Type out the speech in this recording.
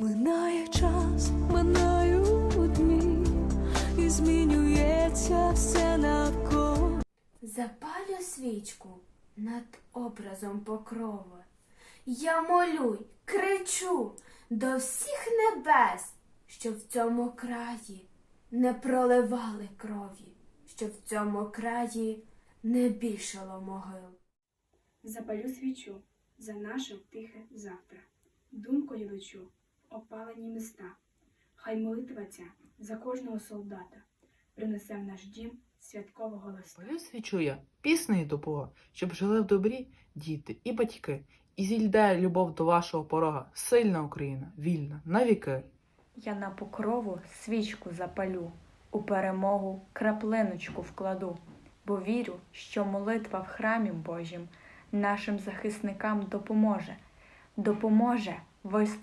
Минає час, минають дні, і змінюється все навколо. Запалю свічку над образом покрови. Я молю, кричу до всіх небес, що в цьому краї не проливали крові, що в цьому краї не більшало могил. Запалю свічу за наше тихе завтра. Думкою лечу, опалені міста. Хай молитва ця за кожного солдата принесе в наш дім святкового листа. Палю свічу я, піснею до Бога, щоб жили в добрі діти і батьки, і зільде любов до вашого порога, сильна Україна, вільна, навіки. Я на покрову свічку запалю, у перемогу краплиночку вкладу, бо вірю, що молитва в храмі Божім нашим захисникам допоможе, допоможе вистояти.